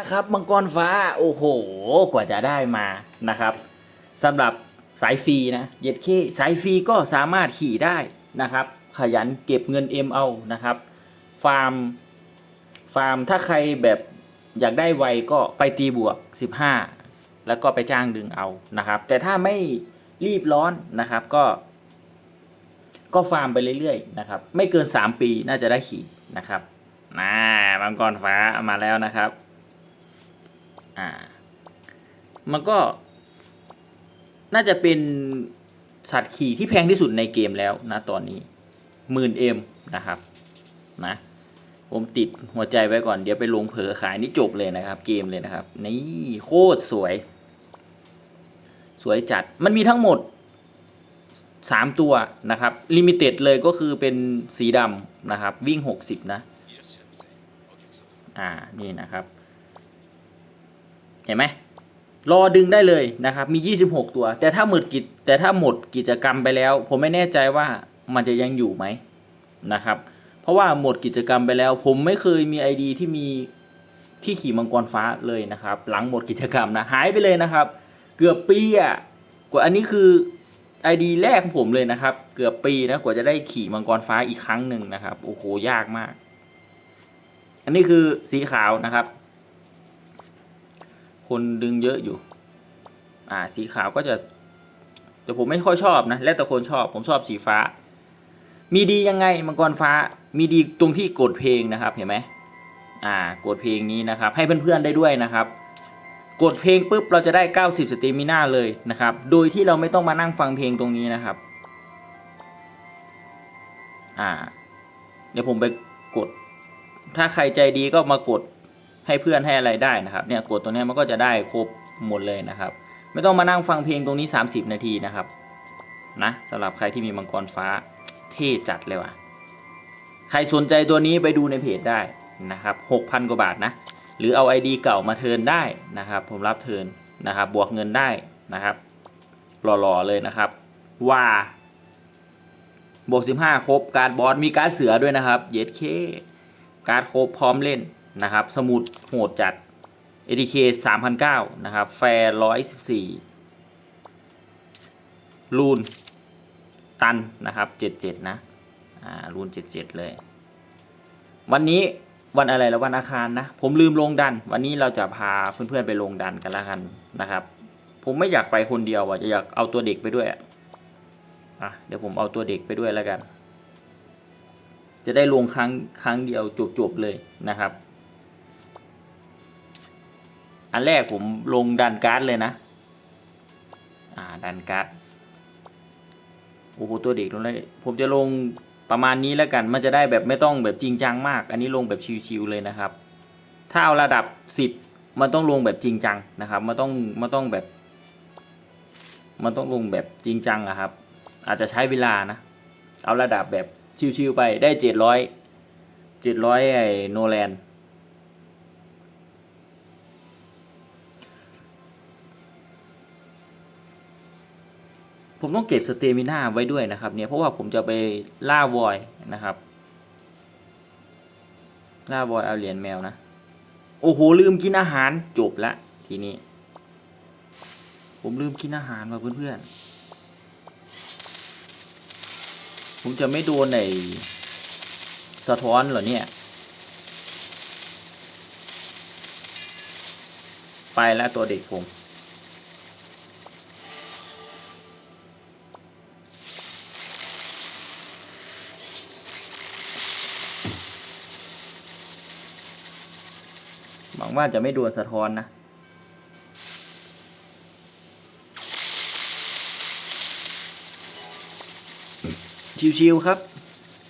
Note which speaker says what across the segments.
Speaker 1: นะครับมังกรฟ้าโอ้โห กว่าจะได้มานะครับสำหรับสายฟรีนะเย็ดเคสายฟรีก็สามารถขี่ได้นะครับ ขยันเก็บเงินเอ็มเอานะครับ ฟาร์ม ฟาร์มถ้าใครแบบอยากได้ไวก็ไปตีบวก 15 แล้วก็ไปจ้างดึงเอานะครับ แต่ถ้าไม่รีบร้อนนะครับก็ ก็ฟาร์มไปเรื่อยๆนะครับ ไม่เกิน 3 ปีน่าจะได้ขี่นะครับน่ามังกรฟ้ามาแล้วนะครับ อ่า มันก็ น่าจะเป็นสัตว์ขี่ที่แพงที่สุดในเกมแล้วนะตอนนี้หมื่นเอ็มนะครับ นะ ผมติดหัวใจไว้ก่อนเดี๋ยวไปลงเผลอขายนี่จบเลยนะครับ เกมเลยนะครับ นี่โคตรสวย สวยจัดมันมีทั้งหมดสามตัวนะครับลิมิเต็ดเลยก็คือเป็นสีดำนะครับ วิ่งหกสิบนะ อ่านี่นะครับ เห็นไหมรอดึงได้เลยนะครับ มี 26 ตัว แต่ถ้าหมดกิจแต่ถ้าหมดกิจกรรมไปแล้ว ผมไม่แน่ใจว่ามันจะยังอยู่ไหมนะครับ เพราะว่าหมดกิจกรรมไปแล้ว ผมไม่เคยมีไอดีที่มีที่ขี่มังกรฟ้าเลยนะครับ หลังหมดกิจกรรมนะหายไปเลยนะครับ เกือบปีอะกว่าอันนี้คือไอดีแรกของผมเลยนะครับ เกือบปีนะกว่าจะได้ขี่มังกรฟ้าอีกครั้งหนึ่งนะครับโอ้โหยากมาก อันนี้คือสีขาวนะครับ คนดึงเยอะอยู่ อ่า สีขาวก็จะ แต่ผมไม่ค่อยชอบนะ แล้วแต่คนชอบ ผมชอบสีฟ้า มีดียังไงมังกรฟ้า มีดีตรงที่กดเพลงนะครับ เห็นไหมอ่า กดเพลงนี้นะครับ ให้เพื่อนๆได้ด้วยนะครับ กดเพลงปุ๊บเราจะได้ 90 สเตมิน่าเลยนะครับ โดยที่เราไม่ต้องมานั่งฟังเพลงตรงนี้นะครับ อ่า เดี๋ยวผมไปกด ถ้าใครใจดีก็มากด ให้เพื่อนให้อะไรได้นะครับเนี่ยกดตรงนี้มันก็จะได้ครบหมดเลยนะครับ ไม่ต้องมานั่งฟังเพลงตรงนี้ 30 นาทีนะครับนะสำหรับใครที่มีมังกรฟ้าเท่จัดเลยว่ะใครสนใจตัวนี้ไปดูในเพจได้นะครับ6,000 กว่าบาทนะ หรือเอา ID เก่ามาเทิร์นได้นะครับ ผมรับเทิร์นนะครับ บวกเงินได้นะครับหล่อๆเลยนะครับ ว่าบวก15 ครบ การบอสมีการเสือด้วยนะครับ เย็ดเค การครบพร้อมเล่น นะครับ สมุดโหดจัด ADK 3,009นะครับ แฟร์114 รูน ตัน นะครับ 77 นะ อ่า รูน 77 เลย วันนี้วันอะไรแล้ววันอาคารนะ ผมลืมลงดัน วันนี้เราจะพาเพื่อนๆไปลงดันกันล้วกันนะครับ ผมไม่อยากไปคนเดียวอะจะอยากเอาตัวเด็กไปด้วยอะเดี๋ยวผมเอาตัวเด็กไปด้วยแล้วกัน จะได้ลงครั้งครั้งเดียวจบๆเลยนะครับ อันแรกผมลงดันการ์ดเลยนะ อ่าดันการ์ดโอ้โหตัวเด็กตรงนี้ผมจะลงประมาณนี้แล้วกัน มันจะได้แบบไม่ต้องแบบจริงจังมาก อันนี้ลงแบบชิวๆเลยนะครับ ถ้าเอาระดับสิบมันต้องลงแบบจริงจังนะครับ มันต้องมันต้องแบบ มันต้องลงแบบจริงจังอะครับ อาจจะใช้เวลานะ เอาระดับแบบชิวๆไปได้เจ็ดร้อยเจ็ดร้อยไอโนแลน ผมต้องเก็บสเตมิน่าไว้ด้วยนะครับเนี่ยเพราะว่าผมจะไปล่าวอยนะครับ ล่าวอยเอาเหรียญแมวนะ โอ้โหลืมกินอาหารจบละทีนี้ ผมลืมกินอาหารว่ะเพื่อนๆ ผมจะไม่โดนไอ้สะท้อนเหรอเนี่ย ไปแล้วตัวเด็กผม วังว่าจะไม่โดนสะท้อนนะ ชิวๆครับ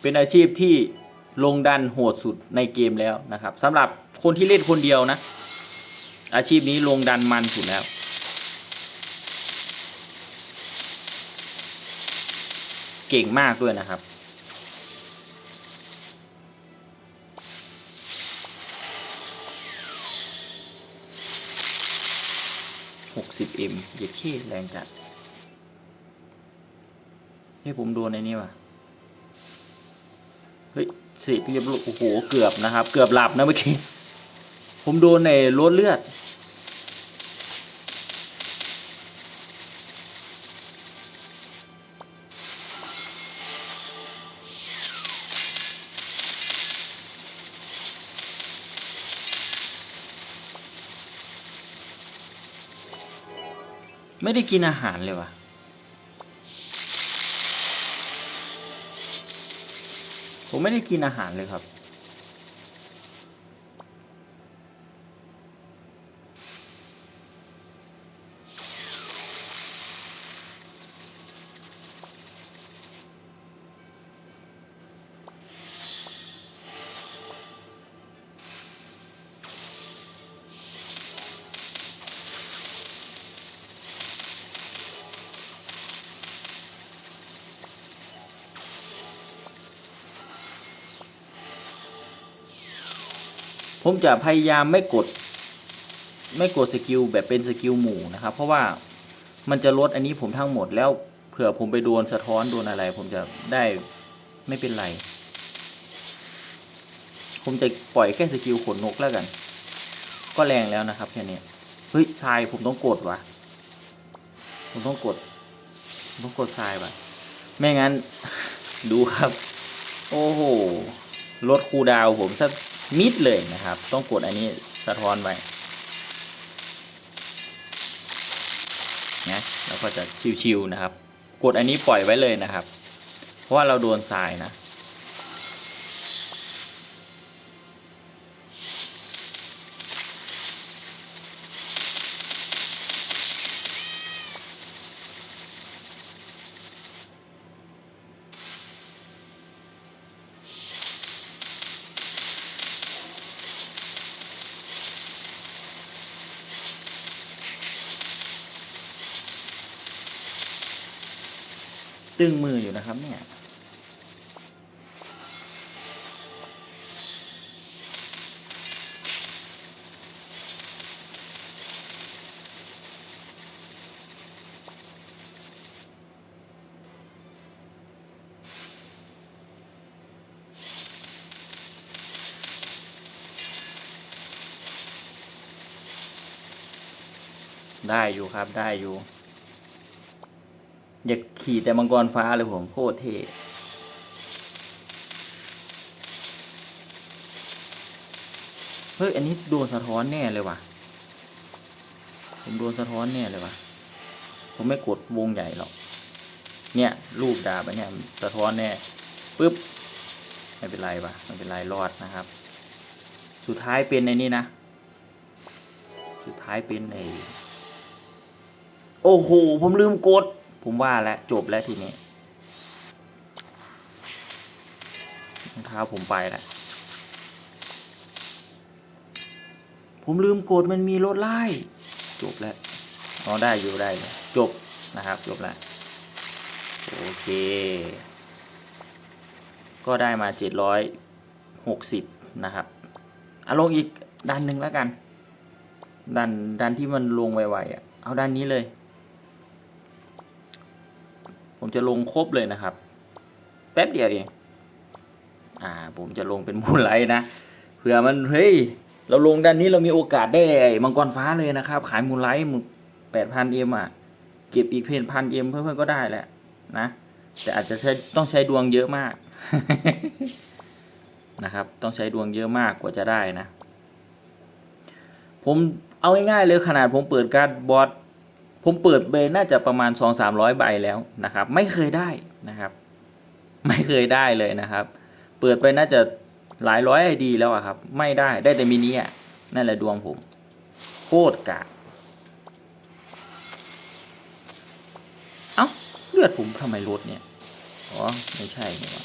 Speaker 1: เป็นอาชีพที่ลงดันโหดสุดในเกมแล้วนะครับสำหรับคนที่เล่นคนเดียวนะ อาชีพนี้ลงดันมันสุดแล้วเก่งมากด้วยนะครับ หกสิบเอ็มเย็ดขี้แรงจัด ให้ผมโดนในนี้ว่ะ เฮ้ยสิเรียบร้อยโอ้โห เกือบนะครับ เกือบหลับนะเมื่อกี้ ผมโดนในรถเลือด ไม่ได้กินอาหารเลยวะผมไม่ได้กินอาหารเลยครับ ผมจะพยายามไม่กด ไม่กดสกิลแบบเป็นสกิลหมู่นะครับ เพราะว่ามันจะลดอันนี้ผมทั้งหมดแล้วเผื่อผมไปโดนสะท้อนโดนอะไร ผมจะได้ไม่เป็นไร ผมจะปล่อยแค่สกิลขนนกแล้วกัน ก็แรงแล้วนะครับแค่นี้เฮ้ยทรายผมต้องกดวะผมต้องกดต้องกดทรายว่ะไม่งั้น ดูครับ โอ้โหลดคูดาวผมสัก มิดเลยนะครับ ต้องกดอันนี้สะท้อนไว้นะแล้วก็จะชิวๆนะครับ กดอันนี้ปล่อยไว้เลยนะครับ เพราะว่าเราโดนทรายนะ ตึงมืออยู่นะครับ เนี่ย ได้อยู่ครับได้อยู่ อยากขี่แต่มังกรฟ้าเลยผมโคตรเท่เฮ้ย อันนี้โดนสะท้อนแน่เลยว่ะ ผมโดนสะท้อนแน่เลยว่ะ ผมไม่กดวงใหญ่หรอก เนี่ยรูปดาบอันเนี่ยสะท้อนแน่ปึ๊บ ไม่เป็นไรว่ะไม่เป็นไรรอดนะครับ สุดท้ายเป็นในนี้นะ สุดท้ายเป็นในโอ้โห ผมลืมกด ผมว่าแล้วจบแล้วทีนี้รองเท้าผมไปแล้วผมลืมกดมันมีรถไล่ จบแล้วอ๋อได้อยู่ได้ จบนะครับ จบแล้วโอเค ก็ได้มาเจ็ดร้อยหกสิบนะครับเอาลงอีกดันหนึ่งแล้วกัน ดันดันที่มันลงไวๆอะ เอาด้านนี้เลย ผมจะลงครบเลยนะครับ แป๊บเดียวเอง อ่า ผมจะลงเป็นมูลไลท์นะเผื่อมันเฮ้ยเราลงด้านนี้เรามีโอกาสได้ไอ้มังกรฟ้าเลยนะครับ ขายมูลไลท์แปดพันเอ็มอะ เก็บอีกเพนพันเอ็มเพื่อนๆก็ได้แหละนะ แต่อาจจะใช้ต้องใช้ดวงเยอะมากนะครับ ต้องใช้ดวงเยอะมากกว่าจะได้นะ ผมเอาง่ายๆเลยขนาดผมเปิดการ์ดบอส ผมเปิดเบย์น่าจะประมาณสองสามร้อยใบแล้วนะครับ ไม่เคยได้นะครับ ไม่เคยได้เลยนะครับ เปิดไปน่าจะหลายร้อยไอดีแล้วอะครับ ไม่ได้ได้แต่มินิอะนั่นแหละดวงผม โคตรกากเอ้า เลือดผมทำไมลดเนี่ย อ๋อ ไม่ใช่เนี่หว่า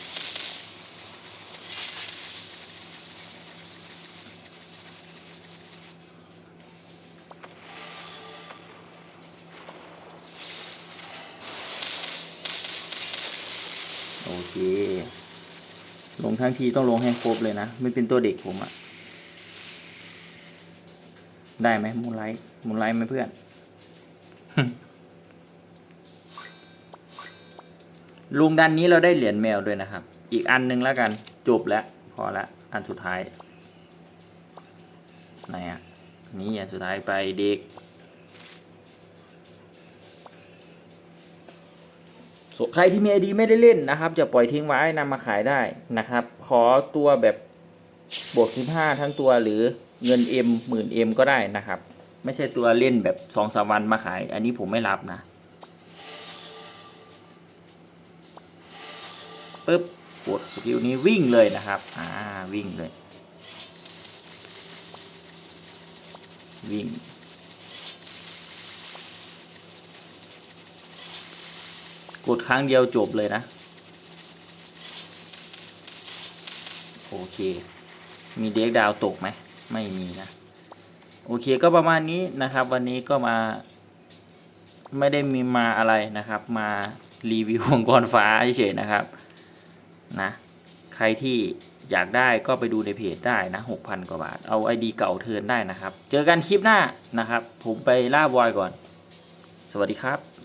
Speaker 1: ลงทั้งทีต้องลงให้ครบเลยนะ ไม่เป็นตัวเด็กผมอะได้ไหมมูลไลท์มูลไลท์ไหมเพื่อน ลุงดันนี้เราได้เหรียญแมวด้วยนะครับ อีกอันหนึงแล้วกัน จบแล้ว พอละ อันสุดท้ายไหนอะนี่อันสุดท้ายไปเด็ก ส่วน ใครที่มีไอดีไม่ได้เล่นนะครับ จะปล่อยทิ้งไว้นำมาขายได้นะครับ ขอตัวแบบบวก15ทั้งตัวหรือเงิน M หมื่น M ก็ได้นะครับ ไม่ใช่ตัวเล่นแบบสองสามวันมาขาย อันนี้ผมไม่รับนะปึ๊บกดสกิลนี้วิ่งเลยนะครับ อ่าวิ่งเลย วิ่ง กดครั้งเดียวจบเลยนะ โอเค มีเด็กดาวตกไหม ไม่มีนะ โอเคก็ประมาณนี้นะครับ วันนี้ก็มา ไม่ได้มีมาอะไรนะครับ มารีวิวองค์กรฟ้าเฉยๆนะครับ นะ ใครที่อยากได้ก็ไปดูในเพจได้นะหกพันกว่าบาท เอาไอดีเก่าเทินได้นะครับ เจอกันคลิปหน้านะครับ ผมไปล่าบอยก่อน สวัสดีครับ